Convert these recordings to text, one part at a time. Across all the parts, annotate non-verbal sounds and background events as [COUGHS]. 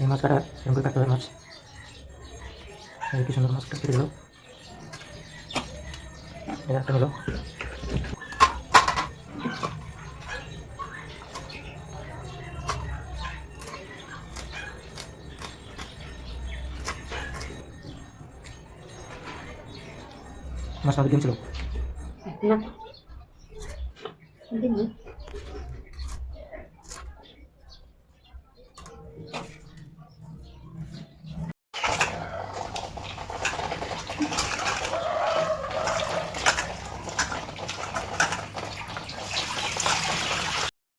এই মাছ কাটা এরকম করে কাটতে হবে মাছ এই কি সুন্দর মাছ কেটে দিল এই একটা হলো মাছ আমাদের ডিম ছিল না দিবি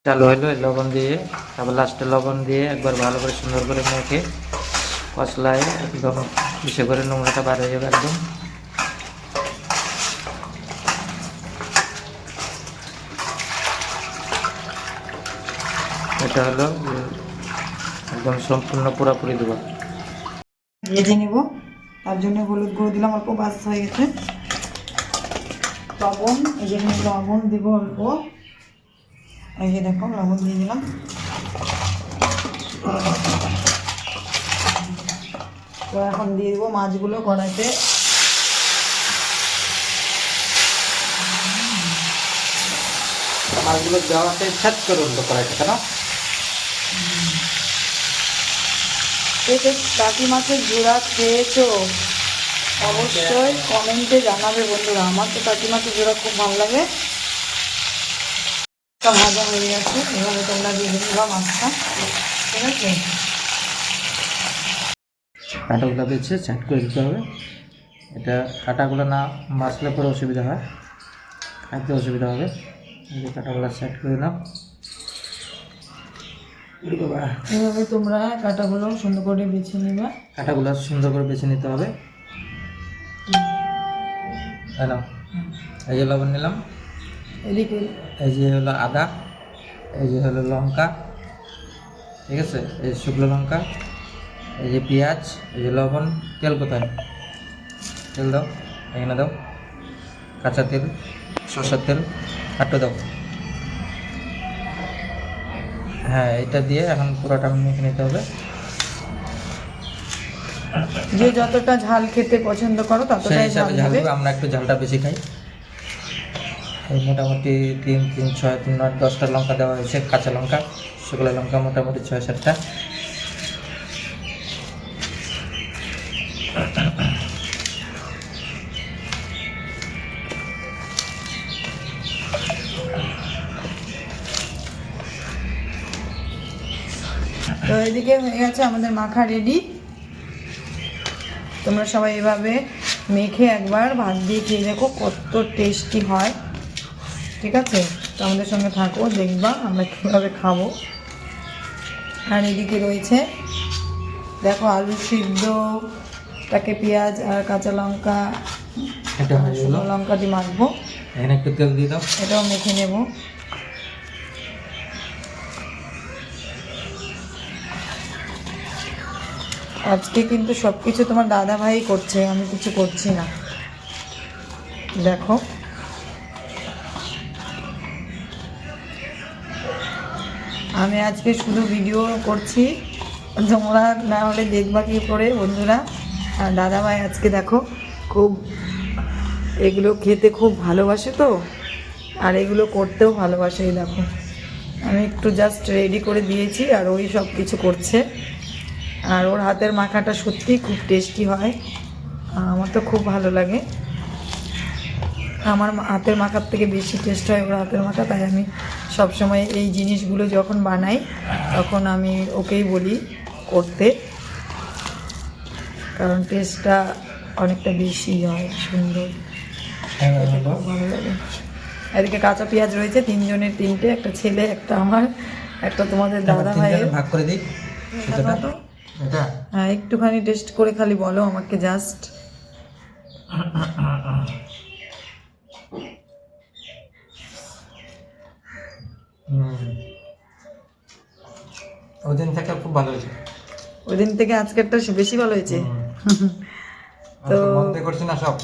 চালু হলো লবণ দিয়ে, তারপর লাস্টে লবণ দিয়ে একবার ভালো করে সুন্দর করে মেখে কষলায় একদম বিশেষ করে নোংরাটা বার হয়ে যাবে একদম। এটা হলো, একদম সম্পূর্ণ পুরোপুরি দেবো ভেজে নেব, তার জন্য হলুদ গুঁড়ো দিলাম, অল্প বাস হয়ে গেছে। লবণ, এই জন্য লবণ দেবো অল্প। এই যে দেখো লবণ দিয়ে দিলাম। তো এখন দিয়ে দেবো মাছগুলো কড়াইতে। মাছগুলো দেওয়াতে ছাদ করে উঠল কড়াইটা কেন? কাকি মাছের জোড়া খেয়েছো অবশ্যই কমেন্টে জানাবে বন্ধুরা। আমার তো কাকি মাছের জোড়া খুব ভালো লাগে। তা ভাজা হয়ে গেছে। এভাবে তোমরা দিয়ে দিবা মাছটা। ঠিক আছে? কাঁটাগুলো বেছে চাট করে দিতে হবে। এটা কাঁটাগুলো না বাছলে পরে অসুবিধা হয়। খাইতে অসুবিধা হবে। কাঁটাগুলো সেট করে দিলাম এভাবে তোমরা কাটাগুলো সুন্দর করে বেছে নেবে। কাঁটাগুলো সুন্দর করে বেছে নিতে হবে। হ্যালো। এই যে লবণ নিলাম। এদিকে এই যে হলো আদা এই যে হলো লঙ্কা ঠিক আছে? এই শুকনো লঙ্কা এই যে পেঁয়াজ এই যে লবণ তেল কোথায়? তেল দাও এখানে দাও। কাঁচা তেল সরষের তেল আটটা দাও। হ্যাঁ এটা দিয়ে এখন পুরোটা মেখে নিতে হবে। যে যতটা ঝাল খেতে পছন্দ করো ততটাই ঝাল আমরা একটু ঝালটা বেশি খাই। মোটামুটি তিন তিন, ছয়, তিন, নয়, দশটা লঙ্কা দেওয়া হয়েছে, কাঁচা লঙ্কা। শুকনো লঙ্কা মোটামুটি ছয়, সাতটা। তো এদিকে হয়ে গেছে আমাদের মাখা রেডি। তোমরা সবাই এভাবে মেখে একবার ভাত দিয়ে খেয়ে দেখো কত টেস্টি হয়। ঠিক আছে? তো আমাদের সঙ্গে থাকো দেখবা আমরা কীভাবে খাব। আর এদিকে রয়েছে দেখো আলু সিদ্ধ তাকে পেঁয়াজ আর কাঁচা লঙ্কা শুকনো লঙ্কা দিয়ে মাখবো। এখানে একটু তেল দিয়ে দাও। এটাও মেখে নেব। আজকে কিন্তু সব কিছু তোমার দাদা ভাই করছে আমি কিছু করছি না। দেখো। আমি আজকে শুধু ভিডিও করছি। তোমরা না হলে দেখবা কি করে, বন্ধুরা। আর দাদা ভাই আজকে দেখো খুব, এগুলো খেতে খুব ভালোবাসে তো, আর এগুলো করতেও ভালোবাসে, এই দেখো। আমি একটু জাস্ট রেডি করে দিয়েছি, আর ওই সব কিছু করছে। আর ওর হাতের মাখাটা সত্যিই খুব টেস্টি হয়। আমার তো খুব ভালো লাগে। আমার হাতের মাখার থেকে বেশি টেস্ট হয় ওর হাতের মাখা, তাই আমি সবসময় এই জিনিসগুলো যখন বানাই তখন আমি ওকেই বলি করতে। কারণ টেস্টটা অনেকটা বেশি হয় সুন্দর। হ্যাঁ, ভালো লাগে। এদিকে কাঁচা পেঁয়াজ রয়েছে তিনজনের তিনটে একটা ছেলে একটা আমার একটা তোমাদের দাদা ভাইয়ের। ভাগ করে দিই হ্যাঁ একটুখানি টেস্ট করে খালি বলো আমাকে জাস্ট [COUGHS] ওই দিন থেকে খুব ভালো হয়েছে। ওই দিন থেকে আজকেরটা বেশি ভালো হয়েছে। [LAUGHS] তো তো- করছি না সব?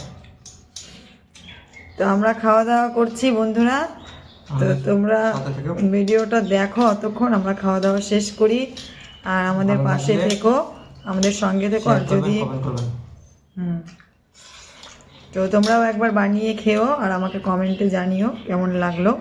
তো আমরা খাওয়া দাওয়া করছি বন্ধুরা। তো তোমরা ভিডিওটা দেখো অতক্ষণ আমরা খাওয়া দাওয়া শেষ করি। আর আমাদের পাশে থেকো আমাদের সঙ্গে থেকো আর যদি হুম। তো তোমরাও একবার বানিয়ে খেও আর আমাকে কমেন্টে জানিও কেমন লাগল।